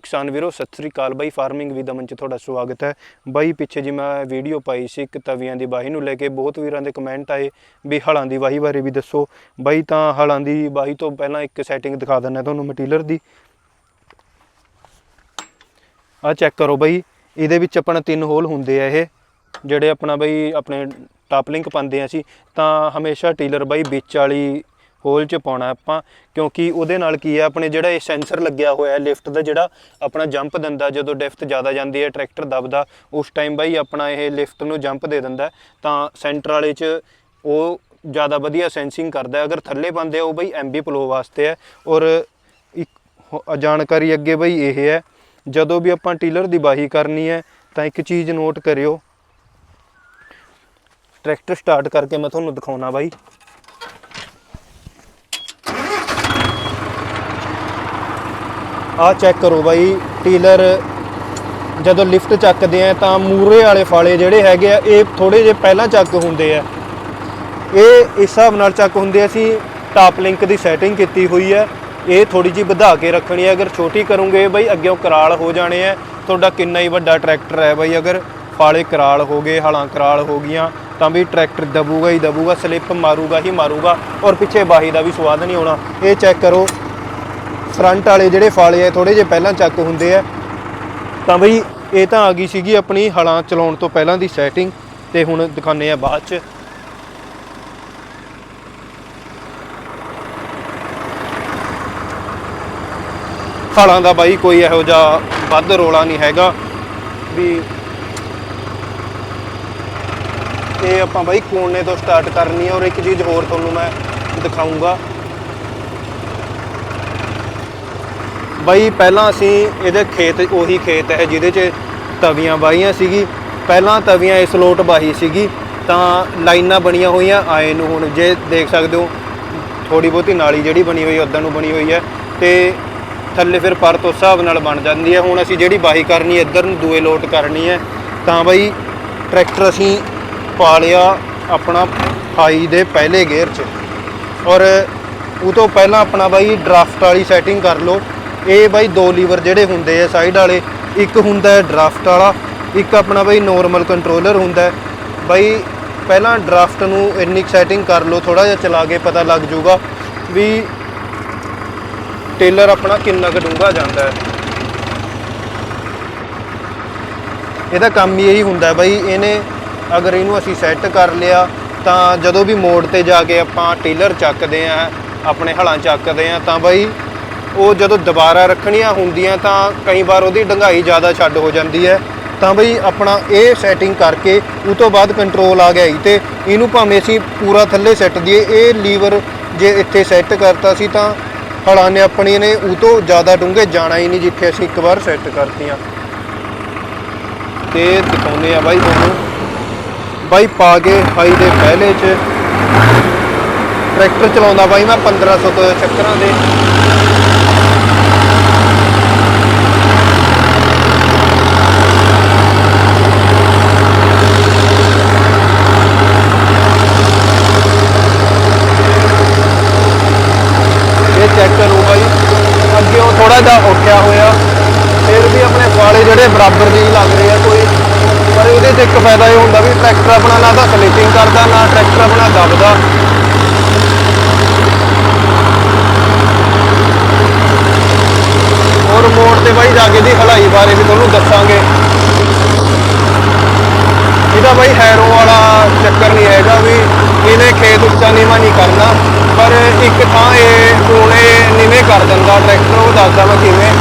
ਕਿਸਾਨ ਵੀਰੋ, ਸਤਿ ਸ੍ਰੀ ਅਕਾਲ ਬਾਈ, farming with ਅਮਨ ਚ ਤੁਹਾਡਾ ਸਵਾਗਤ ਹੈ। ਬਾਈ, ਪਿੱਛੇ ਜੀ ਮੈਂ ਵੀਡੀਓ ਪਾਈ ਸੀ ਇੱਕ ਤਵੀਆਂ ਦੀ ਵਾਹੀ ਨੂੰ ਲੈ ਕੇ, ਬਹੁਤ ਵੀਰਾਂ ਦੇ ਕਮੈਂਟ ਆਏ ਵੀ ਹਲਾਂ ਦੀ ਵਾਹੀ ਬਾਰੇ ਵੀ ਦੱਸੋ। ਬਾਈ, ਤਾਂ ਹਲਾਂ ਦੀ ਵਾਹੀ ਤੋਂ ਪਹਿਲਾਂ ਇੱਕ ਸੈਟਿੰਗ ਦਿਖਾ ਦਿੰਦਾ ਤੁਹਾਨੂੰ ਮਟੀਰੀਅਲ ਦੀ। ਆ ਚੈੱਕ ਕਰੋ ਬਾਈ, ਇਹਦੇ ਵਿੱਚ ਆਪਣਾ ਤਿੰਨ ਹੋਲ ਹੁੰਦੇ ਆ ਇਹ, ਜਿਹੜੇ ਆਪਣਾ ਬਾਈ, ਆਪਣੇ ਟਾਪ ਲਿੰਕ ਪਾਉਂਦੇ ਆ ਅਸੀਂ। ਤਾਂ ਹਮੇਸ਼ਾ ਟੀਲਰ ਬਾਈ ਵਿੱਚ ਵਾਲੀ ਹੋਲ 'ਚ ਪਾਉਣਾ ਆਪਾਂ, ਕਿਉਂਕਿ ਉਹਦੇ ਨਾਲ ਕੀ ਹੈ ਆਪਣੇ ਜਿਹੜਾ ਇਹ ਸੈਂਸਰ ਲੱਗਿਆ ਹੋਇਆ ਹੈ ਲਿਫਟ ਦਾ ਜਿਹੜਾ ਆਪਣਾ ਜੰਪ ਦਿੰਦਾ, ਜਦੋਂ ਡਿਫਟ ਜ਼ਿਆਦਾ ਜਾਂਦੀ ਹੈ ਟਰੈਕਟਰ ਦਬਦਾ, ਉਸ ਟਾਈਮ ਬਾਈ ਆਪਣਾ ਇਹ ਲਿਫਟ ਨੂੰ ਜੰਪ ਦੇ ਦਿੰਦਾ ਤਾਂ ਸੈਂਟਰ ਵਾਲੇ 'ਚ ਉਹ ਜ਼ਿਆਦਾ ਵਧੀਆ ਸੈਂਸਿੰਗ ਕਰਦਾ ਅਗਰ ਥੱਲੇ ਪਾਉਂਦੇ ਆ, ਉਹ ਬਾਈ ਐਮਬੀ ਪਲੋ ਵਾਸਤੇ ਹੈ। ਔਰ ਇੱਕ ਜਾਣਕਾਰੀ ਅੱਗੇ ਬਈ ਇਹ ਹੈ, ਜਦੋਂ ਵੀ ਆਪਾਂ ਟੀਲਰ ਦੀ ਬਾਹੀ ਕਰਨੀ ਹੈ, ਤਾਂ ਇੱਕ ਚੀਜ਼ ਨੋਟ ਕਰਿਓ। ਟਰੈਕਟਰ ਸਟਾਰਟ ਕਰਕੇ ਮੈਂ ਤੁਹਾਨੂੰ ਦਿਖਾਉਣਾ ਬਾਈ। ਆਹ ਚੈੱਕ ਕਰੋ ਬਾਈ, ਟੀਲਰ ਜਦੋਂ ਲਿਫਟ ਚੱਕਦੇ ਆ ਤਾਂ ਮੂਰੇ ਵਾਲੇ ਫਾਲੇ ਜਿਹੜੇ ਹੈਗੇ ਆ, ਇਹ ਥੋੜੇ ਜਿਹਾ ਪਹਿਲਾਂ ਚੱਕ ਹੁੰਦੇ ਆ। ਇਹ ਇਸ ਹਿਸਾਬ ਨਾਲ ਚੱਕ ਹੁੰਦੇ ਅਸੀਂ ਟਾਪ ਲਿੰਕ ਦੀ ਸੈਟਿੰਗ ਕੀਤੀ ਹੋਈ ਹੈ ਇਹ ਥੋੜੀ ਜੀ ਵਧਾ ਕੇ ਰੱਖਣੀ ਹੈ ਅਗਰ ਛੋਟੀ ਕਰੋਗੇ ਬਈ ਅੱਗੇ ਉਹ ਕਰਾਲ ਹੋ ਜਾਣੇ ਆ। ਤੁਹਾਡਾ ਕਿੰਨਾ ਹੀ ਵੱਡਾ ਟਰੈਕਟਰ ਹੈ ਬਈ, ਅਗਰ ਫਾਲੇ ਕਰਾਲ ਹੋ ਗਏ, ਹਲਾਂ ਕਰਾਲ ਹੋ ਗਈਆਂ, ਤਾਂ ਵੀ ਟਰੈਕਟਰ ਦਬੂਗਾ ਹੀ ਦਬੂਗਾ ਸਲਿੱਪ ਮਾਰੂਗਾ ਹੀ ਮਾਰੂਗਾ, ਔਰ ਪਿੱਛੇ ਬਾਹੀ ਦਾ ਵੀ ਸਵਾਦ ਨਹੀਂ ਆਉਣਾ। ਇਹ ਚੈੱਕ ਕਰੋ ਫਰੰਟ ਵਾਲੇ ਜਿਹੜੇ ਫਾਲੇ ਆ ਥੋੜੇ ਜਿਹੇ ਪਹਿਲਾਂ ਚੱਕ ਹੁੰਦੇ ਆ। ਤਾਂ ਬਈ, ਇਹ ਤਾਂ ਆ ਗਈ ਸੀਗੀ ਆਪਣੀ ਹਲਾਂ ਚਲਾਉਣ ਤੋਂ ਪਹਿਲਾਂ ਦੀ ਸੈਟਿੰਗ ਤੇ ਹੁਣ ਦਿਖਾਉਂਦੇ ਆ ਬਾਅਦ ਚ। ਹਲਾਂ ਦਾ ਬਾਈ ਕੋਈ ਇਹੋ ਜਿਹਾ ਵੱਧ ਰੋਲਾ ਨਹੀਂ ਹੈਗਾ ਵੀ ਇਹ ਆਪਾਂ ਬਾਈ ਕੋਨੇ ਤੋਂ ਸਟਾਰਟ ਕਰਨੀ ਹੈ ਔਰ ਇੱਕ ਚੀਜ਼ ਹੋਰ ਤੁਹਾਨੂੰ ਮੈਂ ਦਿਖਾਉਂਗਾ ਬਾਈ, ਪਹਿਲਾਂ ਅਸੀਂ ਇਹਦੇ ਖੇਤ, ਉਹੀ ਖੇਤ ਹੈ ਜਿਹਦੇ 'ਚ ਤਵੀਆਂ ਵਾਹੀਆਂ ਸੀਗੀ। ਪਹਿਲਾਂ ਤਵੀਆਂ ਇਸ ਲੋਟ ਬਾਹੀ ਸੀਗੀ, ਤਾਂ ਲਾਈਨਾਂ ਬਣੀਆਂ ਹੋਈਆਂ, ਆਏ ਨੂੰ ਹੁਣ ਜੇ ਦੇਖ ਸਕਦੇ ਹੋ ਥੋੜੀ ਬਹੁਤੀ ਨਾਲੀ ਜਿਹੜੀ ਬਣੀ ਹੋਈ ਉਦਾਂ ਨੂੰ ਬਣੀ ਹੋਈ ਹੈ, ਤੇ ਥੱਲੇ ਫਿਰ ਪਰਤ ਉਸ ਹਿਸਾਬ ਨਾਲ ਬਣ ਜਾਂਦੀ ਹੈ। ਹੁਣ ਅਸੀਂ ਜਿਹੜੀ ਬਾਹੀ ਕਰਨੀ ਹੈ, ਇੱਧਰ ਨੂੰ ਦੂਏ ਲੋਟ ਕਰਨੀ ਹੈ, ਤਾਂ ਬਾਈ ਟਰੈਕਟਰ ਅਸੀਂ ਪਾ ਲਿਆ ਆਪਣਾ ਹਾਈ ਦੇ ਪਹਿਲੇ ਗੇਅਰ 'ਚ। ਔਰ ਉਹ ਤੋਂ ਪਹਿਲਾਂ ਆਪਣਾ ਬਾਈ ਡਰਾਫਟ ਵਾਲੀ ਸੈਟਿੰਗ ਕਰ ਲਓ। ਇਹ ਬਾਈ ਦੋ ਲੀਵਰ ਜਿਹੜੇ ਹੁੰਦੇ ਆ ਸਾਈਡ ਵਾਲੇ, ਇੱਕ ਹੁੰਦਾ ਹੈ ਡਰਾਫਟ ਵਾਲਾ, ਇੱਕ ਆਪਣਾ ਬਾਈ ਨੋਰਮਲ ਕੰਟਰੋਲਰ ਹੁੰਦਾ ਹੈ। ਬਾਈ ਪਹਿਲਾਂ ਡਰਾਫਟ ਨੂੰ ਇੰਨੀ ਸੈਟਿੰਗ ਕਰ ਲਓ ਥੋੜਾ ਜਿਹਾ ਚਲਾ ਕੇ ਪਤਾ ਲੱਗ ਜਾਊਗਾ ਵੀ ਟੇਲਰ ਆਪਣਾ ਕਿੰਨਾ ਕੁ ਡੂੰਘਾ ਜਾਂਦਾ ਹੈ। ਇਹਦਾ ਕੰਮ ਹੀ ਇਹੀ ਹੁੰਦਾ ਬਾਈ, ਇਹਨੇ ਅਗਰ ਇਹਨੂੰ ਅਸੀਂ ਸੈੱਟ ਕਰ ਲਿਆ ਤਾਂ ਜਦੋਂ ਵੀ ਮੋੜ ਤੇ ਜਾ ਕੇ ਆਪਾਂ ਟੇਲਰ ਚੱਕਦੇ ਆ ਆਪਣੇ ਹਲਾਂ ਚੱਕਦੇ ਆ ਤਾਂ ਬਾਈ ਉਹ ਜਦੋਂ ਦੁਬਾਰਾ ਰੱਖਣੀਆਂ ਹੁੰਦੀਆਂ ਤਾਂ ਕਈ ਵਾਰ ਉਹਦੀ ਡੰਗਾਈ ਜ਼ਿਆਦਾ ਛੱਡ ਹੋ ਜਾਂਦੀ ਹੈ। ਤਾਂ ਬਈ ਆਪਣਾ ਇਹ ਸੈਟਿੰਗ ਕਰਕੇ ਉਹ ਤੋਂ ਬਾਅਦ ਕੰਟਰੋਲ ਆ ਗਿਆ ਜੀ ਤੇ ਇਹਨੂੰ ਭਾਵੇਂ ਅਸੀਂ ਪੂਰਾ ਥੱਲੇ ਸੈੱਟ ਦਈਏ, ਇਹ ਲੀਵਰ ਜੇ ਇੱਥੇ ਸੈੱਟ ਕਰਤਾ ਸੀ ਤਾਂ ਹਲਾਂ ਨੇ ਆਪਣੀ ਨੇ ਉਹ ਤੋਂ ਜ਼ਿਆਦਾ ਡੂੰਘੇ ਜਾਣਾ ਹੀ ਨਹੀਂ ਜਿੱਥੇ ਅਸੀਂ ਇੱਕ ਵਾਰ ਸੈੱਟ ਕਰਤੀਆਂ। ਤੇ ਦਿਖਾਉਂਦੇ ਆ ਬਾਈ ਤੁਹਾਨੂੰ। ਬਾਈ ਪਾ ਕੇ ਹਾਈ ਦੇ ਪਹਿਲੇ ਚ। ਟਰੈਕਟਰ ਚਲਾਉਂਦਾ ਬਾਈ ਮੈਂ 1500 ਤੋਂ ਚੱਕਰਾਂ ਦੇ ਇਹ ਚੈੱਕ ਕਰੋ ਬਾਈ ਅੱਗੇ ਉਹ ਥੋੜਾ ਜਿਹਾ ਉੱਠਿਆ ਹੋਇਆ ਫਿਰ ਵੀ ਆਪਣੇ ਫਾਲੇ ਜਿਹੜੇ ਬਰਾਬਰ ਦੇ ਲੱਗ ਰਹੇ ਆ ਕੋਈ। ਪਰ ਇਹਦੇ 'ਚ ਇੱਕ ਫਾਇਦਾ ਇਹ ਹੁੰਦਾ ਵੀ ਟਰੈਕਟਰ ਆਪਣਾ ਨਾ ਤਾਂ ਸਲਿਪਿੰਗ ਕਰਦਾ, ਨਾ ਟਰੈਕਟਰ ਆਪਣਾ ਦਬਦਾ। ਔਰ ਮੋੜ ਤੇ ਬਾਈ ਜਾ ਕੇ ਦੀ ਹਲਾਈ ਬਾਰੇ ਵੀ ਤੁਹਾਨੂੰ ਦੱਸਾਂਗੇ। ਇਹਦਾ ਬਾਈ ਹੈਰੋ ਵਾਲਾ ਚੱਕਰ ਨਹੀਂ ਹੈਗਾ ਵੀ ਇਹਨੇ ਖੇਤ ਉੱਚਾ ਨੀਵਾਂ ਨਹੀਂ ਕਰਨਾ, ਪਰ ਇੱਕ ਥਾਂ ਇਹ ਕੋਲੇ ਨੀਵੇਂ ਕਰ ਦਿੰਦਾ ਟਰੈਕਟਰ ਉਹ ਦੱਸਦਾ ਮੈਂ ਕਿਵੇਂ।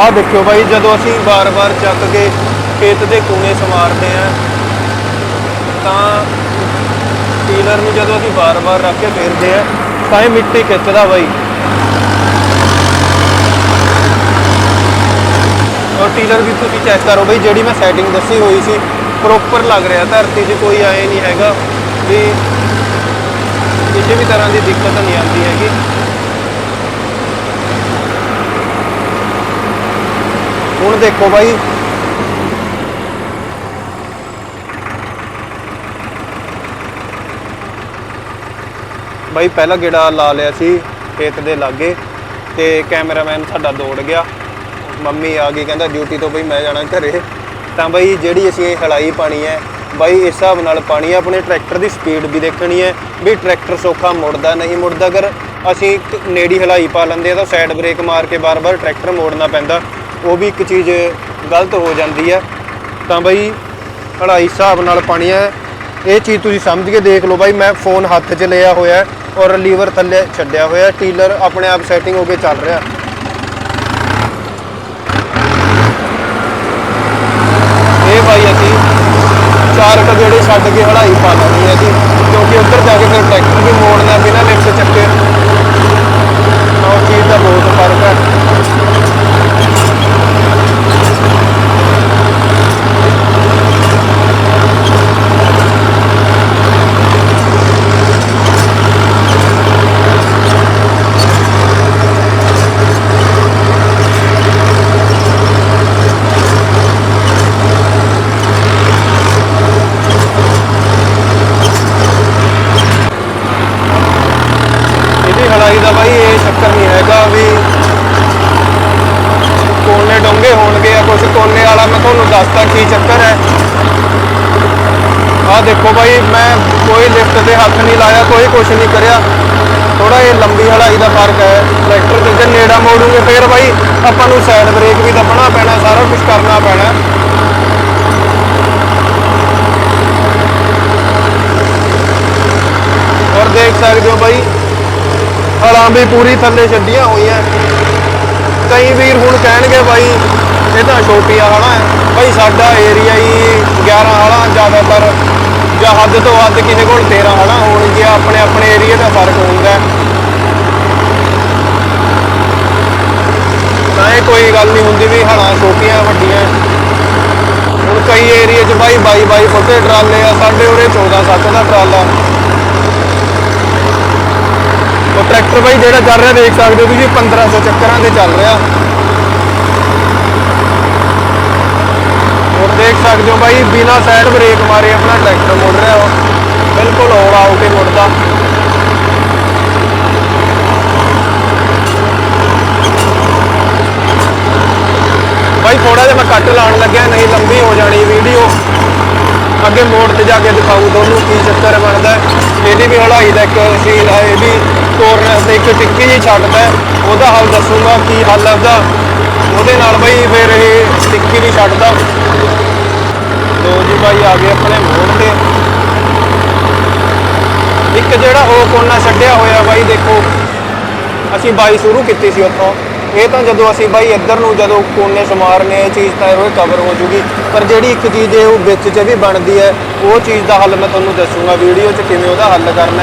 ਆਹ ਦੇਖਿਓ ਬਾਈ, ਜਦੋਂ ਅਸੀਂ ਬਾਰ-ਬਾਰ ਚੱਕ ਕੇ ਖੇਤ ਦੇ ਕੋਨੇ ਸਮਾਰਦੇ ਆ ਤਾਂ ਟੀਲਰ ਨੂੰ ਜਦੋਂ ਅਸੀਂ ਬਾਰ-ਬਾਰ ਰੱਖ ਕੇ ਫੇਰਦੇ ਆ ਤਾਂ ਇਹ ਮਿੱਟੀ ਖਿੱਚਦਾ ਬਾਈ। ਔਰ ਟੀਲਰ ਵੀ ਤੁਸੀਂ ਚੈੱਕ ਕਰੋ ਬਈ, ਜਿਹੜੀ ਮੈਂ ਸੈਟਿੰਗ ਦੱਸੀ ਹੋਈ ਸੀ ਪ੍ਰੋਪਰ ਲੱਗ ਰਿਹਾ, ਧਰਤੀ 'ਚ ਕੋਈ ਆਏ ਨਹੀਂ ਹੈਗਾ ਵੀ, ਕਿਸੇ ਵੀ ਤਰ੍ਹਾਂ ਦੀ ਦਿੱਕਤ ਨਹੀਂ ਆਉਂਦੀ ਹੈਗੀ। ਹੁਣ ਦੇਖੋ ਬਾਈ। ਬਾਈ, ਪਹਿਲਾ ਗੇੜਾ ਲਾ ਲਿਆ ਸੀ ਖੇਤ ਦੇ ਲਾਗੇ ਤੇ ਕੈਮਰਾਮੈਨ ਸਾਡਾ ਦੌੜ ਗਿਆ। ਮੰਮੀ ਆ ਗਈ, ਕਹਿੰਦਾ ਡਿਊਟੀ ਤੋਂ ਬਈ ਮੈਂ ਜਾਣਾ ਘਰੇ। ਤਾਂ ਬਾਈ ਜਿਹੜੀ ਅਸੀਂ ਇਹ ਹਲਾਈ ਪਾਣੀ ਹੈ, ਬਾਈ ਇਸ ਹਿਸਾਬ ਨਾਲ ਪਾਣੀ ਆਪਣੇ ਟਰੈਕਟਰ ਦੀ ਸਪੀਡ ਵੀ ਦੇਖਣੀ ਹੈ ਵੀ ਟਰੈਕਟਰ ਸੋਖਾ ਮੁੜਦਾ ਨਹੀਂ ਮੁੜਦਾ। ਅਗਰ ਅਸੀਂ ਨੇੜੀ ਹਲਾਈ ਪਾ ਲੈਂਦੇ ਆ ਤਾਂ ਸਾਈਡ ਬ੍ਰੇਕ ਮਾਰ ਕੇ ਬਾਰ-ਬਾਰ ਟਰੈਕਟਰ ਮੋੜਨਾ ਪੈਂਦਾ। ਉਹ ਵੀ ਇੱਕ ਚੀਜ਼ ਗਲਤ ਹੋ ਜਾਂਦੀ ਹੈ। ਤਾਂ ਬਈ ਹਲਾਈ ਹਿਸਾਬ ਨਾਲ ਪਾਣੀ ਹੈ। ਇਹ ਚੀਜ਼ ਤੁਸੀਂ ਸਮਝ ਕੇ ਦੇਖ ਲਓ ਬਾਈ, ਮੈਂ ਫੋਨ ਹੱਥ 'ਚ ਲਿਆ ਹੋਇਆ ਔਰ ਲੀਵਰ ਥੱਲੇ ਛੱਡਿਆ ਹੋਇਆ ਟੀਲਰ ਆਪਣੇ ਆਪ ਸੈਟਿੰਗ ਹੋ ਕੇ ਚੱਲ ਰਿਹਾ। ਇਹ ਬਾਈ ਅਸੀਂ ਚਾਰ ਕੁ ਛੱਡ ਕੇ ਹੜਾਈ ਪਾ ਲੈਣੀ ਹੈ ਜੀ ਕਿਉਂਕਿ ਉੱਧਰ ਜਾ ਕੇ ਫਿਰ ਟਰੈਕਟਰ ਵੀ ਮੋੜਨਾ ਬਿਨਾਂ ਲਿਫਟ ਚੱਕੇ ਤਾਂ ਉਹ ਚੀਜ਼ ਦਾ ਬਹੁਤ ਫ਼ਰਕ ਹੈ ਇਹਦੀ ਹਲਾਈ ਦਾ ਬਾਈ ਇਹ ਚੱਕਰ ਨਹੀਂ ਹੈਗਾ ਵੀ ਕੋਨੇ ਡੋਂਗੇ ਹੋਣਗੇ ਜਾਂ ਕੁਝ ਕੋਨੇ ਵਾਲਾ ਮੈਂ ਤੁਹਾਨੂੰ ਦੱਸਦਾ ਕੀ ਚੱਕਰ ਹੈ ਆਹ ਦੇਖੋ ਬਾਈ, ਮੈਂ ਕੋਈ ਲਿਫਟ ਤੇ ਹੱਥ ਨਹੀਂ ਲਾਇਆ, ਕੋਈ ਕੁਝ ਨਹੀਂ ਕਰਿਆ। ਥੋੜਾ ਇਹ ਲੰਬੀ ਹੜਾਈ ਦਾ ਫ਼ਰਕ ਹੈ। ਟਰੈਕਟਰ ਤੇ ਜੇ ਨੇੜਾ ਮੋੜੂਗੇ, ਫੇਰ ਬਾਈ ਆਪਾਂ ਨੂੰ ਸਾਈਡ ਬ੍ਰੇਕ ਵੀ ਦੱਬਣਾ ਪੈਣਾ, ਸਾਰਾ ਕੁਝ ਕਰਨਾ ਪੈਣਾ। ਔਰ ਦੇਖ ਸਕਦੇ ਹੋ ਬਾਈ ਹਲਾਂ ਵੀ ਪੂਰੀ ਥੱਲੇ ਛੱਡੀਆਂ ਹੋਈਆਂ। ਕਈ ਵੀਰ ਹੁਣ ਕਹਿਣਗੇ ਬਾਈ, ਇਹ ਤਾਂ ਛੋਟੀਆਂ ਹਲਾਂ ਹੈ। ਬਾਈ ਸਾਡਾ ਏਰੀਆ ਹੀ 11 ਹਲਾਂ ਜ਼ਿਆਦਾਤਰ ਜਾਂ ਹੱਦ ਤੋਂ ਵੱਧ ਕਿਸੇ ਕੋਲ 13 ਹਲਾਂ ਹੋਣਗੀਆਂ ਆਪਣੇ ਆਪਣੇ ਏਰੀਆ ਦਾ ਫ਼ਰਕ ਹੁੰਦਾ। ਤਾਂ ਇਹ ਕੋਈ ਗੱਲ ਨਹੀਂ ਹੁੰਦੀ ਵੀ ਹਲਾਂ ਛੋਟੀਆਂ ਵੱਡੀਆਂ। ਹੁਣ ਕਈ ਏਰੀਆ 'ਚ ਬਾਈ 22 22 ਫੁੱਟ ਟਰਾਲੇ ਆ, ਸਾਡੇ ਉਰੇ 14 7 ਦਾ ਟਰਾਲਾ। ਉਹ ਟਰੈਕਟਰ ਬਾਈ ਜਿਹੜਾ ਚੱਲ ਰਿਹਾ, ਦੇਖ ਸਕਦੇ ਹੋ ਤੁਸੀਂ 1500 ਚੱਕਰਾਂ ਤੇ ਚੱਲ ਰਿਹਾ। ਦੇਖ ਸਕਦੇ ਹੋ ਬਾਈ, ਬਿਨਾ ਸਾਈਡ ਬ੍ਰੇਕ ਮਾਰੇ ਆਪਣਾ ਟਰੈਕਟਰ ਮੁੜ ਰਿਹਾ ਉਹ। ਬਿਲਕੁਲ ਔੜ ਆਉ ਕੇ ਮੁੜਦਾ। ਬਾਈ ਥੋੜਾ ਜਿਹਾ ਮੈਂ ਕੱਟ ਲਾਉਣ ਲੱਗਿਆ, ਨਹੀਂ ਲੰਬੀ ਹੋ ਜਾਣੀ ਵੀਡੀਓ ਅੱਗੇ ਮੋੜ ਤੇ ਜਾ ਕੇ ਦਿਖਾਊ ਤੁਹਾਨੂੰ ਕੀ ਚੱਕਰ ਬਣਦਾ। ਇਹਦੀ ਵੀ ਹਲਾਈ ਦਾ ਇੱਕ ਸੀਲ ਹੈ ਇਹ ਵੀ ਕੋਰਨਰ ਤੇ ਇੱਕ ਟਿੱਕੀ ਜੀ ਛੱਡਦਾ। ਉਹਦਾ ਹੱਲ ਦੱਸੂਗਾ ਕੀ ਹੱਲ ਹੈ ਉਹਦਾ। ਉਹਦੇ ਨਾਲ ਬਈ, ਫਿਰ ਇਹ ਟਿੱਕੀ ਨਹੀਂ ਛੱਡਦਾ। ਲੋ ਜੀ ਬਾਈ, ਆ ਗਏ ਆਪਣੇ ਮੋੜ ਤੇ। ਇੱਕ ਜਿਹੜਾ ਉਹ ਕੋਨਾ ਛੱਡਿਆ ਹੋਇਆ ਬਾਈ, ਦੇਖੋ। ਅਸੀਂ ਬਾਈ ਸ਼ੁਰੂ ਕੀਤੀ ਸੀ ਉੱਥੋਂ। ਇਹ ਤਾਂ ਜਦੋਂ ਅਸੀਂ ਬਾਈ ਇੱਧਰ ਨੂੰ ਜਦੋਂ ਕੋਨੇ ਸਮਾਰਨੇ, ਇਹ ਚੀਜ਼ ਤਾਂ ਉਹ ਕਵਰ ਹੋ ਜੂਗੀ। ਪਰ ਜਿਹੜੀ ਇੱਕ ਚੀਜ਼ ਇਹ ਉਹ ਵਿੱਚ 'ਚ ਵੀ ਬਣਦੀ ਹੈ, ਉਹ ਚੀਜ਼ ਦਾ ਹੱਲ ਮੈਂ ਤੁਹਾਨੂੰ ਦੱਸੂਗਾ। ਵੀਡੀਓ 'ਚ ਕਿਵੇਂ ਉਹਦਾ ਹੱਲ ਕਰਨਾ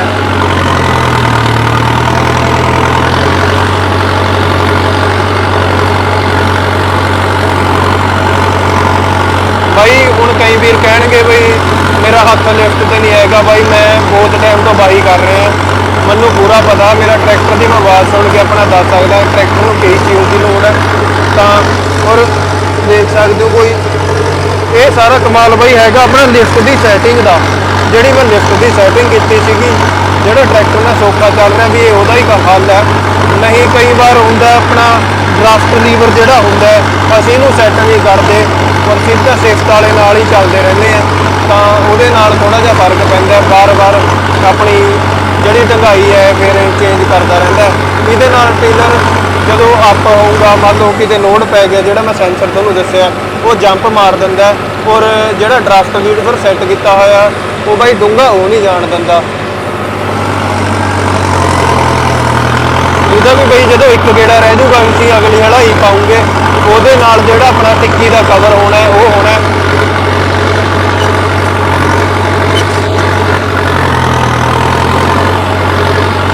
ਬਾਈ, ਹੁਣ ਕਈ ਵੀਰ ਕਹਿਣਗੇ ਬਈ, ਮੇਰਾ ਹੱਥ ਲਿਫਟ ਤੇ ਨਹੀਂ ਆਏਗਾ। ਬਾਈ, ਮੈਂ ਬਹੁਤ ਟਾਈਮ ਤੋਂ ਬਾਈ ਕਰ ਰਿਹਾ। ਮੈਨੂੰ ਪੂਰਾ ਪਤਾ, ਮੇਰਾ ਟਰੈਕਟਰ ਦੀ ਮੈਂ ਆਵਾਜ਼ ਸੁਣ ਕੇ ਆਪਣਾ ਦੱਸ ਸਕਦਾ ਟਰੈਕਟਰ ਨੂੰ ਕਿਸ ਚੀਜ਼ ਦੀ ਲੋੜ ਹੈ। ਤਾਂ, ਔਰ ਦੇਖ ਸਕਦੇ ਹੋ ਕੋਈ, ਇਹ ਸਾਰਾ ਕਮਾਲ ਬਾਈ ਹੈਗਾ ਆਪਣਾ ਲਿਫਟ ਦੀ ਸੈਟਿੰਗ ਦਾ। ਜਿਹੜੀ ਮੈਂ ਲਿਫਟ ਦੀ ਸੈਟਿੰਗ ਕੀਤੀ ਸੀਗੀ, ਜਿਹੜਾ ਟਰੈਕਟਰ ਨਾਲ ਸੌਖਾ ਚੱਲ ਰਿਹਾ ਵੀ ਇਹ ਉਹਦਾ ਹੀ ਹੱਲ ਹੈ। ਨਹੀਂ, ਕਈ ਵਾਰ ਹੁੰਦਾ ਆਪਣਾ ਡਰਾਫਟ ਲੀਵਰ ਜਿਹੜਾ ਹੁੰਦਾ, ਅਸੀਂ ਇਹਨੂੰ ਸੈੱਟ ਨਹੀਂ ਕਰਦੇ। ਪਰ ਸਿੱਧਾ ਸਿਫਟ ਵਾਲੇ ਨਾਲ ਹੀ ਚੱਲਦੇ ਰਹਿੰਦੇ ਆ। ਤਾਂ ਉਹਦੇ ਨਾਲ ਥੋੜਾ ਜਿਹਾ ਫ਼ਰਕ ਪੈਂਦਾ ਹੈ। ਬਾਰ-ਬਾਰ ਆਪਣੀ ਜਿਹੜੀ ਢੰਗਾਈ ਹੈ, ਫਿਰ ਚੇਂਜ ਕਰਦਾ ਰਹਿੰਦਾ ਇਹਦੇ ਨਾਲ ਟੇਲਰ ਜਦੋਂ ਅਪ ਹੋਊਗਾ, ਮੰਨ ਲਓ ਕਿਤੇ ਲੋਡ ਪੈ ਗਿਆ, ਜਿਹੜਾ ਮੈਂ ਸੈਂਸਰ ਤੁਹਾਨੂੰ ਦੱਸਿਆ, ਉਹ ਜੰਪ ਮਾਰ ਦਿੰਦਾ ਔਰ ਜਿਹੜਾ ਡਰਾਫਟ ਲੀਵਰ ਸੈੱਟ ਕੀਤਾ ਹੋਇਆ, ਉਹ ਬਾਈ ਡੂੰਘਾ ਉਹ ਨਹੀਂ ਜਾਣ ਦਿੰਦਾ। ਇਹਦਾ ਵੀ ਬਈ ਜਦੋਂ ਇੱਕ ਗੇੜਾ ਰਹਿ ਜੂਗਾ ਅਸੀਂ ਅਗਲੀ ਹਲਾਈ ਪਾਉਂਗੇ। ਉਹਦੇ ਨਾਲ ਜਿਹੜਾ ਆਪਣਾ ਟਿੱਕੀ ਦਾ ਕਵਰ ਹੋਣਾ ਹੈ, ਉਹ ਹੋਣਾ ਹੈ।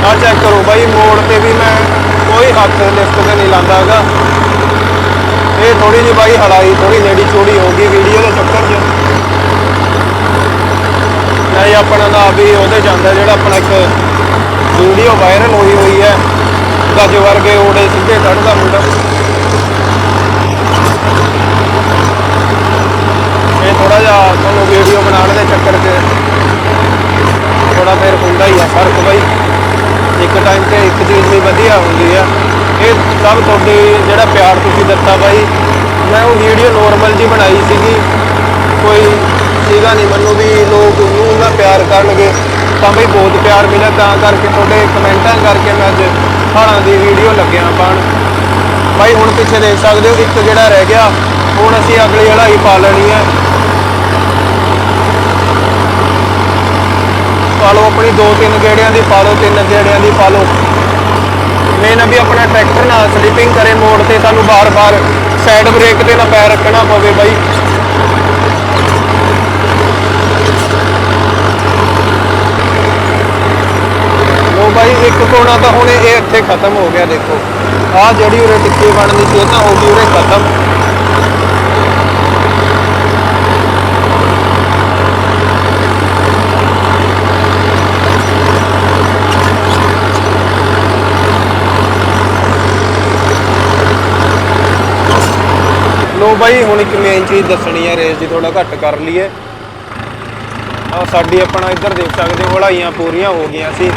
ਆਹ ਚੈੱਕ ਕਰੋ ਬਾਈ, ਮੋੜ ਤੇ ਵੀ ਮੈਂ ਕੋਈ ਹੱਥ ਲਿਫਟ ਤੇ ਨਹੀਂ ਲਾਂਦਾ ਹੈਗਾ। ਇਹ ਥੋੜੀ ਜਿਹੀ ਬਾਈ ਹੜਾਈ ਥੋੜੀ ਨੇੜੀ ਚੋੜੀ ਹੋ ਗਈ ਵੀਡੀਓ ਦੇ ਚੱਕਰ 'ਚ। ਨਹੀਂ ਆਪਣਾ ਦਾ ਵੀ ਉਹਦੇ ਜਾਂਦਾ, ਜਿਹੜਾ ਆਪਣਾ ਇੱਕ ਵੀਡੀਓ ਵਾਇਰਲ ਹੋਈ ਹੋਈ ਹੈ। ਗੱਜ ਵਰਗੇ ਓੜੇ ਸਿੱਧੇ ਕੱਢਦਾ ਮੁੰਡਾ। ਥੋੜਾ ਜਿਹਾ ਤੁਹਾਨੂੰ ਵੀਡੀਓ ਬਣਾਉਣ ਦੇ ਚੱਕਰ 'ਚ ਥੋੜਾ ਫੇਰ ਹੁੰਦਾ ਹੀ ਆ ਫ਼ਰਕ ਬਾਈ। ਟਾਈਮ ਤੇ ਇੱਕ ਚੀਜ਼ ਵੀ ਵਧੀਆ ਹੁੰਦੀ ਆ। ਇਹ ਸਭ ਤੁਹਾਡੇ ਜਿਹੜਾ ਪਿਆਰ ਤੁਸੀਂ ਦਿੱਤਾ ਬਾਈ, ਮੈਂ ਉਹ ਵੀਡੀਓ ਨੋਰਮਲ ਜੀ ਬਣਾਈ ਸੀਗੀ। ਕੋਈ ਸੀਗਾ ਨਹੀਂ ਮੈਨੂੰ ਵੀ ਲੋਕ ਉਹਨੂੰ ਨਾ ਪਿਆਰ ਕਰਨਗੇ। ਤਾਂ ਬਈ ਬਹੁਤ ਪਿਆਰ ਮਿਲਿਆ, ਤਾਂ ਕਰਕੇ ਤੁਹਾਡੇ ਕਮੈਂਟਾਂ ਕਰਕੇ ਮੈਂ ਅੱਜ ਹਾਲਾਂ ਦੀ ਵੀਡੀਓ ਲੱਗਿਆ ਪਾਣ। ਬਾਈ ਹੁਣ ਪਿੱਛੇ ਦੇਖ ਸਕਦੇ ਹੋ, ਇੱਕ ਜਿਹੜਾ ਰਹਿ ਗਿਆ, ਹੁਣ ਅਸੀਂ ਅਗਲੀ ਹਲਾਈ ਪਾ ਲੈਣੀ ਹੈ ਪਾ ਲਓ ਆਪਣੀ ਦੋ ਤਿੰਨ ਗੇੜਿਆਂ ਦੀ ਪਾ ਲਓ, ਤਿੰਨ ਗੇੜਿਆਂ ਦੀ ਪਾ ਲਓ। ਮੇਨ ਵੀ ਆਪਣਾ ਟਰੈਕਟਰ ਨਾਲ ਸਲਿਪਿੰਗ ਕਰੇ ਮੋੜ ਤੇ ਸਾਨੂੰ ਬਾਰ-ਬਾਰ ਸਾਈਡ ਬ੍ਰੇਕ ਤੇ ਨਾ ਪੈਰ ਰੱਖਣਾ ਪਵੇ ਬਾਈ। ਲੋ ਬਾਈ, ਇੱਕ ਕੋਣਾ ਤਾਂ ਹੁਣ ਇਹ ਇੱਥੇ ਖਤਮ ਹੋ ਗਿਆ, ਦੇਖੋ। ਆਹ ਜਿਹੜੀ ਉਰੇ ਟਿੱਕੀ ਬਣਨੀ ਸੀ ਇਹ ਤਾਂ ਹੋ ਗਈ ਉਰੇ ਖਤਮ ਲੋ ਬਾਈ, ਹੁਣ ਇੱਕ ਮੇਨ ਚੀਜ਼ ਦੱਸਣੀ ਹੈ ਰੇਸ ਦੀ ਥੋੜਾ ਘੱਟ ਕਰ ਲਈਏ। ਆ ਸਾਡੀ ਆਪਣਾ ਇੱਧਰ ਦੇਖ ਸਕਦੇ ਹੋ ਹਲਾਈਆਂ ਪੂਰੀਆਂ ਹੋ ਗਈਆਂ ਸੀ।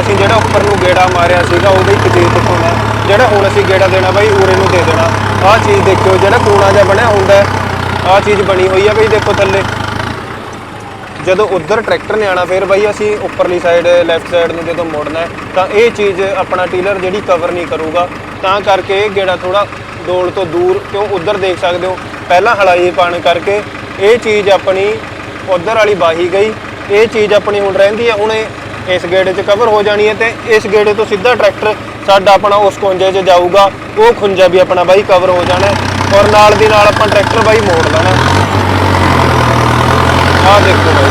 ਅਸੀਂ ਜਿਹੜਾ ਉੱਪਰ ਨੂੰ ਗੇੜਾ ਮਾਰਿਆ ਸੀਗਾ ਉਹ ਵੀ ਇੱਕ ਚੀਜ਼ ਦਿਖਾਉਣਾ ਜਿਹੜਾ ਹੁਣ ਅਸੀਂ ਗੇੜਾ ਦੇਣਾ ਬਾਈ, ਉਰੇ ਨੂੰ ਦੇ ਦੇਣਾ। ਆਹ ਚੀਜ਼ ਦੇਖਿਓ, ਜਿਹੜਾ ਕੋਣਾ ਜਿਹਾ ਬਣਿਆ ਹੁੰਦਾ ਆਹ ਚੀਜ਼ ਬਣੀ ਹੋਈ ਆ ਬਈ, ਦੇਖੋ ਥੱਲੇ। ਜਦੋਂ ਉਧਰ ਟਰੈਕਟਰ ਨੇ ਆਣਾ ਫਿਰ ਬਾਈ ਅਸੀਂ ਉੱਪਰਲੀ ਸਾਈਡ ਲੈਫਟ ਸਾਈਡ ਨੂੰ ਜਦੋਂ ਮੋੜਨਾ ਤਾਂ ਇਹ ਚੀਜ਼ ਆਪਣਾ ਟੀਲਰ ਜਿਹੜੀ ਕਵਰ ਨਹੀਂ ਕਰੂਗਾ। ਤਾਂ ਕਰਕੇ ਇਹ ਗੇੜਾ ਥੋੜਾ ਡੋਲ ਤੋਂ ਦੂਰ ਕਿਉਂ ਉਧਰ ਦੇਖ ਸਕਦੇ ਹੋ? ਪਹਿਲਾਂ ਹਲਾਈ ਪਾਣ ਕਰਕੇ ਇਹ ਚੀਜ਼ ਆਪਣੀ ਉਧਰ ਵਾਲੀ ਬਾਹੀ ਗਈ। ਇਹ ਚੀਜ਼ ਆਪਣੀ ਹੁਣ ਰਹਿੰਦੀ ਹੈ, ਹੁਣ ਇਸ ਗੇੜੇ 'ਚ ਕਵਰ ਹੋ ਜਾਣੀ ਹੈ ਤੇ ਇਸ ਗੇੜੇ ਤੋਂ ਸਿੱਧਾ ਟਰੈਕਟਰ ਸਾਡਾ ਆਪਣਾ ਉਸ ਖੁੰਝੇ 'ਚ ਜਾਊਗਾ। ਉਹ ਖੁੰਝਾ ਵੀ ਆਪਣਾ ਬਾਈ ਕਵਰ ਹੋ ਜਾਣਾ ਔਰ ਨਾਲ ਦੀ ਨਾਲ ਆਪਾਂ ਟਰੈਕਟਰ ਬਾਈ ਮੋੜ ਲੈਣਾ ਆਹ ਦੇਖੋ ਬਾਈ।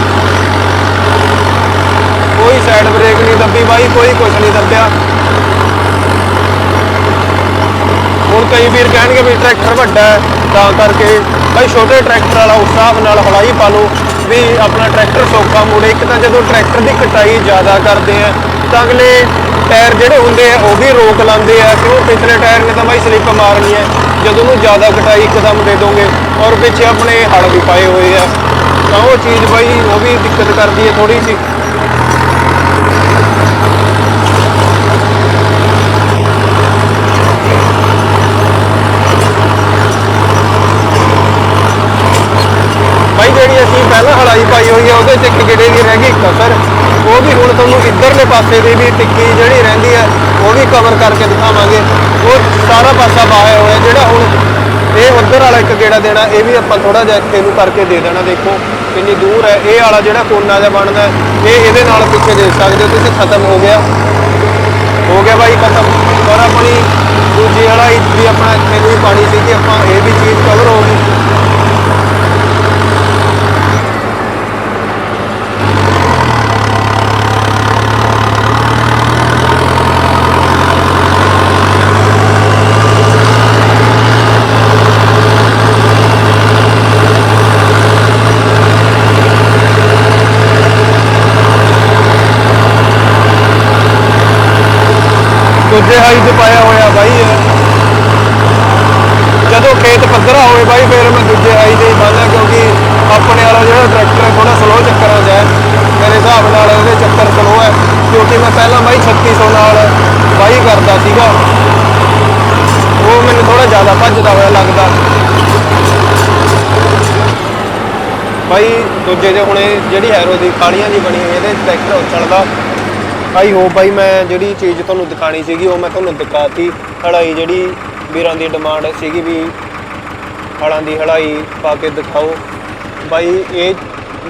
ਕੋਈ ਸਾਈਡ ਬ੍ਰੇਕ ਨਹੀਂ ਦੱਬੀ ਬਾਈ, ਕੋਈ ਕੁਝ ਨਹੀਂ ਦੱਬਿਆ। ਹੁਣ ਕਈ ਵੀਰ ਕਹਿਣਗੇ ਵੀ ਟਰੈਕਟਰ ਵੱਡਾ ਹੈ, ਤਾਂ ਕਰਕੇ ਭਾਈ ਛੋਟੇ ਟਰੈਕਟਰ ਵਾਲਾ ਉਸ ਹਿਸਾਬ ਨਾਲ ਹਲਾਈ ਪਾ ਲਓ ਵੀ ਆਪਣਾ ਟਰੈਕਟਰ ਸੌਖਾ ਮੁੜੇ। ਇੱਕ ਤਾਂ ਜਦੋਂ ਟਰੈਕਟਰ ਦੀ ਕਟਾਈ ਜ਼ਿਆਦਾ ਕਰਦੇ ਆ, ਤਾਂ ਅਗਲੇ ਟਾਇਰ ਜਿਹੜੇ ਹੁੰਦੇ ਆ ਉਹ ਵੀ ਰੋਕ ਲਾਉਂਦੇ ਆ, ਕਿਉਂ? ਪਿਛਲੇ ਟਾਇਰ ਨੇ ਤਾਂ ਬਾਈ ਸਲਿੱਪ ਮਾਰਨੀ ਹੈ। ਜਦੋਂ ਉਹਨੂੰ ਜ਼ਿਆਦਾ ਕਟਾਈ ਇੱਕਦਮ ਦੇ ਦੋਗੇ ਔਰ ਪਿੱਛੇ ਆਪਣੇ ਹਲ ਵੀ ਪਾਏ ਹੋਏ ਆ। ਤਾਂ ਉਹ ਚੀਜ਼ ਬਾਈ ਉਹ ਵੀ ਦਿੱਕਤ ਕਰਦੀ ਹੈ ਥੋੜੀ ਸੀ ਬਾਈ ਜਿਹੜੀ ਅਸੀਂ ਪਹਿਲਾਂ ਹਲਾਈ ਹੋਈ ਹੈ ਉਹਦੇ 'ਚ ਇੱਕ ਗੇੜੇ ਦੀ ਰਹਿ ਗਈ ਕਸਰ ਉਹ ਵੀ ਹੁਣ ਤੁਹਾਨੂੰ ਇੱਧਰਲੇ ਪਾਸੇ ਦੀ ਵੀ ਟਿੱਕੀ ਜਿਹੜੀ ਰਹਿੰਦੀ ਹੈ ਉਹ ਵੀ ਕਵਰ ਕਰਕੇ ਦਿਖਾਵਾਂਗੇ। ਉਹ ਸਾਰਾ ਪਾਸਾ ਪਾਇਆ ਹੋਇਆ, ਜਿਹੜਾ ਹੁਣ ਇਹ ਉੱਧਰ ਵਾਲਾ ਇੱਕ ਗੇੜਾ ਦੇਣਾ, ਇਹ ਵੀ ਆਪਾਂ ਥੋੜਾ ਜਿਹਾ ਇੱਥੇ ਨੂੰ ਕਰਕੇ ਦੇ ਦੇਣਾ, ਦੇਖੋ ਕਿੰਨੀ ਦੂਰ ਹੈ। ਇਹ ਵਾਲਾ ਜਿਹੜਾ ਕੋਨਾ ਜਿਹਾ ਬਣਦਾ, ਇਹ ਇਹਦੇ ਨਾਲ ਪਿੱਛੇ ਦੇ ਸਕਦੇ ਹੋ ਤੁਸੀਂ, ਖਤਮ ਹੋ ਗਿਆ। ਹੋ ਗਿਆ ਬਾਈ ਖਤਮ। ਔਰ ਆਪਣੀ ਦੂਜੀ ਵਾਲਾ ਵੀ ਆਪਣਾ ਇੱਥੇ ਨੂੰ ਹੀ ਪਾਣੀ ਸੀ ਕਿ ਆਪਾਂ ਇਹ ਵੀ ਚੀਜ਼ ਕਵਰ ਹੋ ਗਈ ਦੂਜੇ ਹਾਈ ਤੇ ਪਾਇਆ ਹੋਇਆ ਬਾਈ। ਜਦੋਂ ਖੇਤ ਪੱਧਰਾ ਹੋਵੇ ਬਾਈ, ਫਿਰ ਮੈਂ ਦੂਜੇ ਹਾਈ ਤੇ ਹੀ ਪਾਉਂਦਾ ਕਿਉਂਕਿ ਆਪਣੇ ਵਾਲਾ ਜਿਹੜਾ ਟਰੈਕਟਰ ਹੈ ਥੋੜਾ ਸਲੋ ਚੱਕਰਾਂ 'ਚ ਹੈ। ਮੇਰੇ ਹਿਸਾਬ ਨਾਲ ਇਹਦੇ ਚੱਕਰ ਸਲੋ ਹੈ, ਕਿਉਂਕਿ ਮੈਂ ਪਹਿਲਾਂ ਬਾਈ 3600 ਨਾਲ ਬਾਈ ਕਰਦਾ ਸੀਗਾ। ਉਹ ਮੈਨੂੰ ਥੋੜਾ ਜ਼ਿਆਦਾ ਭੱਜਦਾ ਹੋਇਆ ਲੱਗਦਾ। ਬਾਈ, ਦੂਜੇ ਦੇ ਹੁਣ ਜਿਹੜੀ ਹੈਰੋ ਦੀ ਕਾਲੀਆਂ ਦੀ ਬਣੀ ਹੋਈ ਇਹਦੇ ਟਰੈਕਟਰ ਉਛਲਦਾ ਆਈ ਹੋਪ ਬਾਈ, ਮੈਂ ਜਿਹੜੀ ਚੀਜ਼ ਤੁਹਾਨੂੰ ਦਿਖਾਣੀ ਸੀਗੀ, ਉਹ ਮੈਂ ਤੁਹਾਨੂੰ ਦਿਖਾਤੀ। ਹਲਾਈ ਜਿਹੜੀ ਵੀਰਾਂ ਦੀ ਡਿਮਾਂਡ ਸੀਗੀ ਵੀ ਹਲਾਂ ਦੀ ਹਲਾਈ ਪਾ ਕੇ ਦਿਖਾਓ। ਬਾਈ, ਇਹ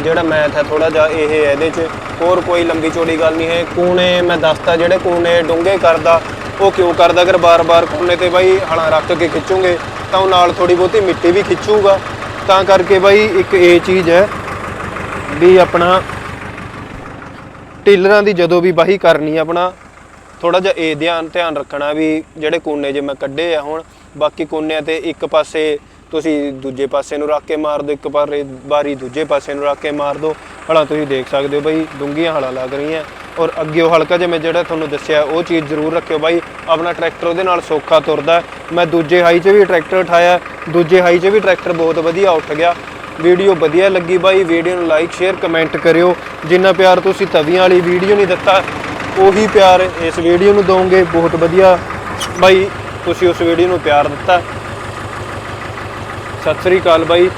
ਜਿਹੜਾ ਮੈਥ ਹੈ ਥੋੜਾ ਜਿਹਾ, ਇਹ ਹੈ ਇਹਦੇ 'ਚ ਹੋਰ ਕੋਈ ਲੰਬੀ ਚੌੜੀ ਗੱਲ ਨਹੀਂ ਹੈ। ਕੂਣੇ ਮੈਂ ਦੱਸਤਾ, ਜਿਹੜੇ ਕੂਣੇ ਡੂੰਘੇ ਕਰਦਾ, ਉਹ ਕਿਉਂ ਕਰਦਾ? ਅਗਰ ਬਾਰ-ਬਾਰ ਕੂਣੇ ਤੇ ਬਾਈ ਹਲਾਂ ਰੱਖ ਕੇ ਖਿੱਚੋਗੇ, ਤਾਂ ਉਹ ਨਾਲ ਥੋੜੀ ਬਹੁਤੀ ਮਿੱਟੀ ਵੀ ਖਿੱਚੂਗਾ। ਤਾਂ ਕਰਕੇ ਬਾਈ, ਇੱਕ ਇਹ ਚੀਜ਼ ਹੈ ਵੀ ਆਪਣਾ ਟੇਲਰਾਂ ਦੀ ਜਦੋਂ ਵੀ ਬਾਹੀ ਕਰਨੀ ਆਪਣਾ ਥੋੜਾ ਜਿਹਾ ਇਹ ਧਿਆਨ ਧਿਆਨ ਰੱਖਣਾ ਵੀ ਜਿਹੜੇ ਕੋਨੇ ਜੇ ਮੈਂ ਕੱਢੇ ਆ ਹੁਣ, ਬਾਕੀ ਕੋਨਿਆਂ ਤੇ ਇੱਕ ਪਾਸੇ ਤੁਸੀਂ ਦੂਜੇ ਪਾਸੇ ਨੂੰ ਰੱਖ ਕੇ ਮਾਰ ਦਿਓ, ਇੱਕ ਬਾਰੇ ਬਾਰੀ ਦੂਜੇ ਪਾਸੇ ਨੂੰ ਰੱਖ ਕੇ ਮਾਰ ਦਿਓ। ਹਲਾਂ ਤੁਸੀਂ ਦੇਖ ਸਕਦੇ ਹੋ ਬਈ, ਡੂੰਘੀਆਂ ਹਲਾਂ ਲੱਗ ਰਹੀਆਂ। ਔਰ ਅੱਗੇ ਉਹ ਹਲਕਾ ਜਿਵੇਂ ਮੈਂ ਜਿਹੜਾ ਤੁਹਾਨੂੰ ਦੱਸਿਆ, ਉਹ ਚੀਜ਼ ਜ਼ਰੂਰ ਰੱਖਿਓ ਬਾਈ, ਆਪਣਾ ਟਰੈਕਟਰ ਉਹਦੇ ਨਾਲ ਸੌਖਾ ਤੁਰਦਾ। ਮੈਂ ਦੂਜੇ ਹਾਈ 'ਚ ਵੀ ਟਰੈਕਟਰ ਉਠਾਇਆ, ਦੂਜੇ ਹਾਈ 'ਚ ਵੀ ਟਰੈਕਟਰ ਬਹੁਤ ਵਧੀਆ ਉੱਠ ਗਿਆ। ਵੀਡੀਓ ਵਧੀਆ ਲੱਗੀ ਬਾਈ, ਵੀਡੀਓ ਨੂੰ ਲਾਈਕ ਸ਼ੇਅਰ ਕਮੈਂਟ ਕਰਿਓ। ਜਿੰਨਾ ਪਿਆਰ ਤੁਸੀਂ ਤਵੀਆਂ ਵਾਲੀ ਵੀਡੀਓ ਨਹੀਂ ਦਿੱਤਾ, ਉਹੀ ਪਿਆਰ ਇਸ ਵੀਡੀਓ ਨੂੰ ਦਿਓਗੇ ਬਹੁਤ ਵਧੀਆ। ਬਾਈ, ਤੁਸੀਂ ਉਸ ਵੀਡੀਓ ਨੂੰ ਪਿਆਰ ਦਿੱਤਾ। ਸਤਿ ਸ੍ਰੀ ਅਕਾਲ ਬਾਈ।